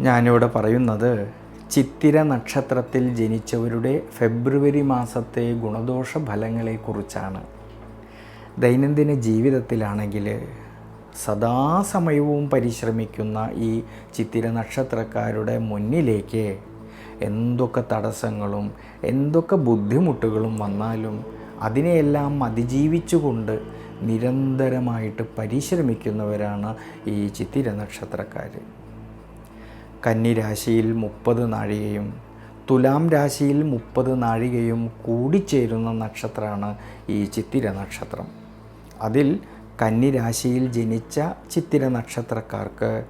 ഞാനിവിടെ പറയുന്നത് ചിത്തിര നക്ഷത്രത്തിൽ ജനിച്ചവരുടെ ഫെബ്രുവരി മാസത്തെ ഗുണദോഷ ഫലങ്ങളെക്കുറിച്ചാണ് ദൈനംദിന ജീവിതത്തിലാണെങ്കിൽ സദാസമയവും പരിശ്രമിക്കുന്ന ഈ ചിത്തിര നക്ഷത്രക്കാരുടെ മുന്നിലേക്ക് എന്തൊക്കെ തടസ്സങ്ങളും എന്തൊക്കെ ബുദ്ധിമുട്ടുകളും വന്നാലും അതിനെയെല്ലാം അതിജീവിച്ചുകൊണ്ട് നിരന്തരമായിട്ട് പരിശ്രമിക്കുന്നവരാണ് ഈ ചിത്തിര നക്ഷത്രക്കാർ കന്നി രാശിയിൽ മുപ്പത് നാഴികയും തുലാം രാശിയിൽ മുപ്പത് നാഴികയും കൂടിച്ചേരുന്ന നക്ഷത്രമാണ് ഈ ചിത്തിര നക്ഷത്രം. അതിൽ കന്നി രാശിയിൽ ജനിച്ച ചിത്തിര നക്ഷത്രക്കാർക്ക്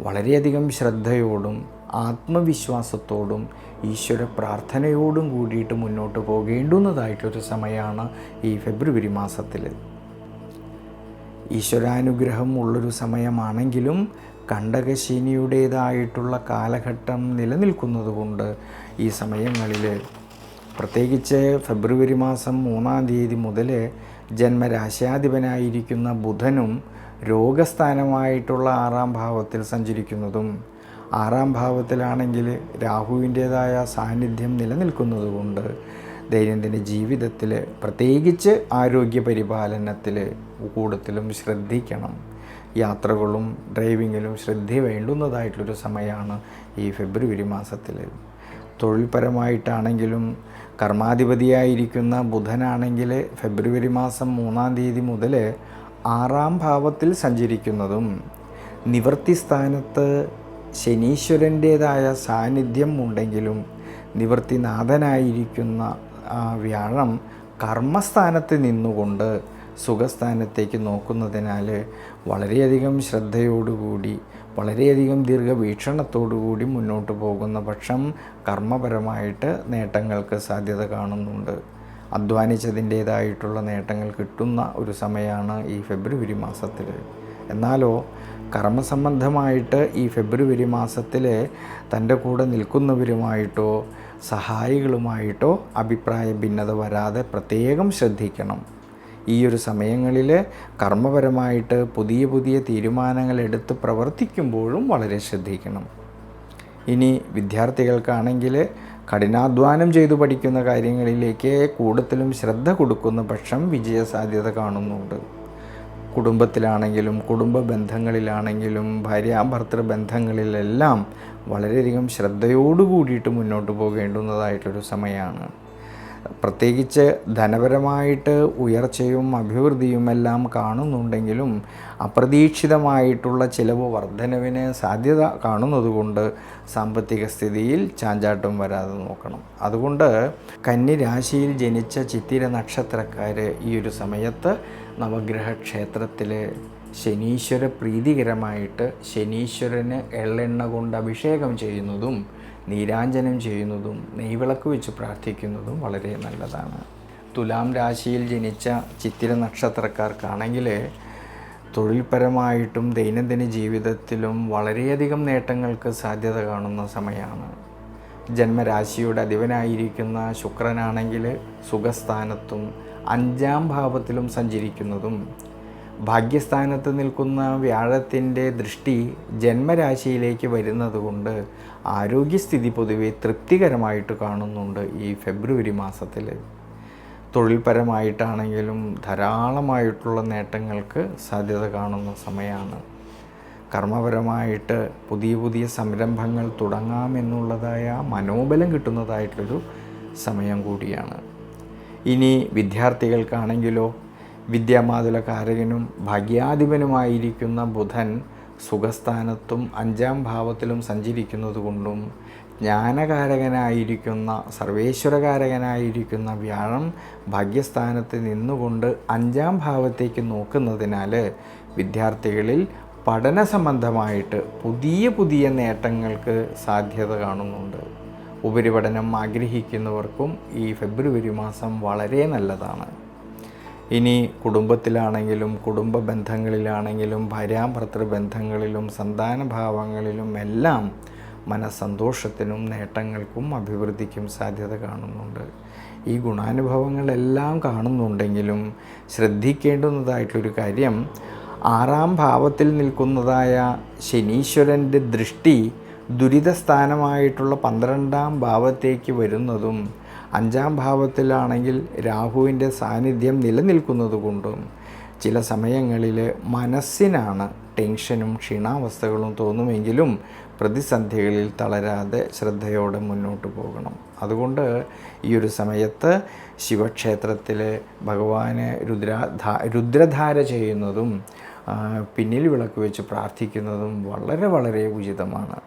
വളരെയധികം ശ്രദ്ധയോടും ആത്മവിശ്വാസത്തോടും ഈശ്വര പ്രാർത്ഥനയോടും കൂടിയിട്ട് മുന്നോട്ട് പോകേണ്ടുന്നതായിട്ടൊരു സമയമാണ് ഈ ഫെബ്രുവരി മാസത്തിൽ ഈശ്വരാനുഗ്രഹം ഉള്ളൊരു സമയമാണെങ്കിലും കണ്ടകശിനിയുടേതായിട്ടുള്ള കാലഘട്ടം നിലനിൽക്കുന്നതുകൊണ്ട് ഈ സമയങ്ങളിൽ പ്രത്യേകിച്ച് ഫെബ്രുവരി മാസം മൂന്നാം തീയതി മുതൽ ജന്മരാശ്യാധിപനായിരിക്കുന്ന ബുധനും രോഗസ്ഥാനമായിട്ടുള്ള ആറാം ഭാവത്തിൽ സഞ്ചരിക്കുന്നതും ആറാം ഭാവത്തിലാണെങ്കിൽ രാഹുവിന്റേതായ സാന്നിധ്യം നിലനിൽക്കുന്നത് കൊണ്ട് ദൈനംദിന ജീവിതത്തിൽ പ്രത്യേകിച്ച് ആരോഗ്യ പരിപാലനത്തിൽ കൂടുതലും ശ്രദ്ധിക്കണം. യാത്രകളും ഡ്രൈവിങ്ങിലും ശ്രദ്ധ വേണ്ടുന്നതായിട്ടുള്ളൊരു സമയമാണ് ഈ ഫെബ്രുവരി മാസത്തിൽ തൊഴിൽപരമായിട്ടാണെങ്കിലും കർമാധിപതിയായിരിക്കുന്ന ബുധനാണെങ്കിൽ ഫെബ്രുവരി മാസം മൂന്നാം തീയതി മുതൽ ആറാം ഭാവത്തിൽ സഞ്ചരിക്കുന്നതും നിവർത്തി സ്ഥാനത്ത് ശനീശ്വരന്റേതായ സാന്നിധ്യം ഉണ്ടെങ്കിലും നിവൃത്തിനാഥനായിരിക്കുന്ന ആ വ്യാഴം കർമ്മസ്ഥാനത്ത് നിന്നുകൊണ്ട് സുഖസ്ഥാനത്തേക്ക് നോക്കുന്നതിനാൽ വളരെയധികം ശ്രദ്ധയോടുകൂടി വളരെയധികം ദീർഘവീക്ഷണത്തോടുകൂടി മുന്നോട്ട് പോകുന്ന പക്ഷം കർമ്മപരമായിട്ട് നേട്ടങ്ങൾക്ക് സാധ്യത കാണുന്നുണ്ട്. അധ്വാനിച്ചതിന്റേതായിട്ടുള്ള നേട്ടങ്ങൾ കിട്ടുന്ന ഒരു സമയമാണ് ഈ ഫെബ്രുവരി മാസത്തിൽ. എന്നാലോ കർമ്മസംബന്ധമായിട്ട് ഈ ഫെബ്രുവരി മാസത്തിൽ തന്റെ കൂടെ നിൽക്കുന്നവരുമായിട്ടോ സഹായികളുമായിട്ടോ അഭിപ്രായ ഭിന്നത വരാതെ പ്രത്യേകം ശ്രദ്ധിക്കണം. ഈ ഒരു സമയങ്ങളിൽ കർമ്മപരമായിട്ട് പുതിയ പുതിയ തീരുമാനങ്ങൾ എടുത്ത് പ്രവർത്തിക്കുമ്പോഴും വളരെ ശ്രദ്ധിക്കണം. ഇനി വിദ്യാർത്ഥികൾക്കാണെങ്കിൽ കഠിനാധ്വാനം ചെയ്തു പഠിക്കുന്ന കാര്യങ്ങളിലേക്ക് കൂടുതലും ശ്രദ്ധ കൊടുക്കുന്ന പക്ഷം വിജയസാധ്യത കാണുന്നുണ്ട്. കുടുംബത്തിലാണെങ്കിലും കുടുംബ ബന്ധങ്ങളിലാണെങ്കിലും ഭാര്യാഭർത്തൃ ബന്ധങ്ങളിലെല്ലാം വളരെയധികം ശ്രദ്ധയോടു കൂടിയിട്ട് മുന്നോട്ട് പോകേണ്ടുന്നതായിട്ടൊരു സമയമാണ് പ്രത്യേകിച്ച് ധനപരമായിട്ട് ഉയർച്ചയും അഭിവൃദ്ധിയും എല്ലാം കാണുന്നുണ്ടെങ്കിലും അപ്രതീക്ഷിതമായിട്ടുള്ള ചിലവ് വർധനവിന് സാധ്യത കാണുന്നതുകൊണ്ട് സാമ്പത്തിക സ്ഥിതിയിൽ ചാഞ്ചാട്ടം വരാതെ നോക്കണം. അതുകൊണ്ട് കന്നിരാശിയിൽ ജനിച്ച ചിത്തിര നക്ഷത്രക്കാർ ഈ ഒരു സമയത്ത് നവഗ്രഹ ക്ഷേത്രത്തിൽ ശനീശ്വര പ്രീതികരമായിട്ട് ശനീശ്വരന് എള്ളെണ്ണ കൊണ്ട് അഭിഷേകം ചെയ്യുന്നതും നീരാഞ്ജനം ചെയ്യുന്നതും നെയ്വിളക്ക് വെച്ച് പ്രാർത്ഥിക്കുന്നതും വളരെ നല്ലതാണ്. തുലാം രാശിയിൽ ജനിച്ച ചിത്തിര നക്ഷത്രക്കാർക്കാണെങ്കിൽ തൊഴിൽപരമായിട്ടും ദൈനംദിന ജീവിതത്തിലും വളരെയധികം നേട്ടങ്ങൾക്ക് സാധ്യത കാണുന്ന സമയമാണ്. ജന്മരാശിയുടെ അധിപനായിരിക്കുന്ന ശുക്രനാണെങ്കിൽ സുഖസ്ഥാനത്തും അഞ്ചാം ഭാവത്തിലും സഞ്ചരിക്കുന്നതും ഭാഗ്യസ്ഥാനത്ത് നിൽക്കുന്ന വ്യാഴത്തിന്റെ ദൃഷ്ടി ജന്മരാശിയിലേക്ക് വരുന്നതുകൊണ്ട് ആരോഗ്യസ്ഥിതി പൊതുവെ തൃപ്തികരമായിട്ട് കാണുന്നുണ്ട് ഈ ഫെബ്രുവരി മാസത്തിൽ. തൊഴിൽപരമായിട്ടാണെങ്കിലും ധാരാളമായിട്ടുള്ള നേട്ടങ്ങൾക്ക് സാധ്യത കാണുന്ന സമയമാണ്. കർമ്മപരമായിട്ട് പുതിയ പുതിയ സംരംഭങ്ങൾ തുടങ്ങാമെന്നുള്ളതായ മനോബലം കിട്ടുന്നതായിട്ടൊരു സമയം കൂടിയാണ്. ഇനി വിദ്യാർത്ഥികൾക്കാണെങ്കിലോ വിദ്യാമാതുല കാരകനും ഭാഗ്യാധിപനുമായിരിക്കുന്ന ബുധൻ സുഖസ്ഥാനത്തും അഞ്ചാം ഭാവത്തിലും സഞ്ചരിക്കുന്നത് കൊണ്ടും ജ്ഞാനകാരകനായിരിക്കുന്ന സർവേശ്വരകാരകനായിരിക്കുന്ന വ്യാഴം ഭാഗ്യസ്ഥാനത്ത് നിന്നുകൊണ്ട് അഞ്ചാം ഭാവത്തേക്ക് നോക്കുന്നതിനാൽ വിദ്യാർത്ഥികളിൽ പഠന സംബന്ധമായിട്ട് പുതിയ പുതിയ നേട്ടങ്ങൾക്ക് സാധ്യത കാണുന്നുണ്ട്. ഉപരിപഠനം ആഗ്രഹിക്കുന്നവർക്കും ഈ ഫെബ്രുവരി മാസം വളരെ നല്ലതാണ്. ഇനി കുടുംബത്തിലാണെങ്കിലും കുടുംബ ബന്ധങ്ങളിലാണെങ്കിലും ഭാര്യാഭർത്തൃ ബന്ധങ്ങളിലും സന്താനഭാവങ്ങളിലും എല്ലാം മനസ്സന്തോഷത്തിനും നേട്ടങ്ങൾക്കും അഭിവൃദ്ധിക്കും സാധ്യത കാണുന്നുണ്ട്. ഈ ഗുണാനുഭവങ്ങളെല്ലാം കാണുന്നുണ്ടെങ്കിലും ശ്രദ്ധിക്കേണ്ടുന്നതായിട്ടൊരു കാര്യം ആറാം ഭാവത്തിൽ നിൽക്കുന്നതായ ശനീശ്വരന്റെ ദൃഷ്ടി ദുരിതസ്ഥാനമായിട്ടുള്ള പന്ത്രണ്ടാം ഭാവത്തേക്ക് വരുന്നതും അഞ്ചാം ഭാവത്തിലാണെങ്കിൽ രാഹുവിന്റെ സാന്നിധ്യം നിലനിൽക്കുന്നത് കൊണ്ടും ചില സമയങ്ങളിൽ മനസ്സിനാണ് ടെൻഷനും ക്ഷീണാവസ്ഥകളും തോന്നുമെങ്കിലും പ്രതിസന്ധികളിൽ തളരാതെ ശ്രദ്ധയോടെ മുന്നോട്ട് പോകണം. അതുകൊണ്ട് ഈ ഒരു സമയത്ത് ശിവക്ഷേത്രത്തിൽ ഭഗവാന് രുദ്രാധാ രുദ്രധാര ചെയ്യുന്നതും പിന്നിൽ വിളക്ക് വെച്ച് പ്രാർത്ഥിക്കുന്നതും വളരെ വളരെ ഉചിതമാണ്.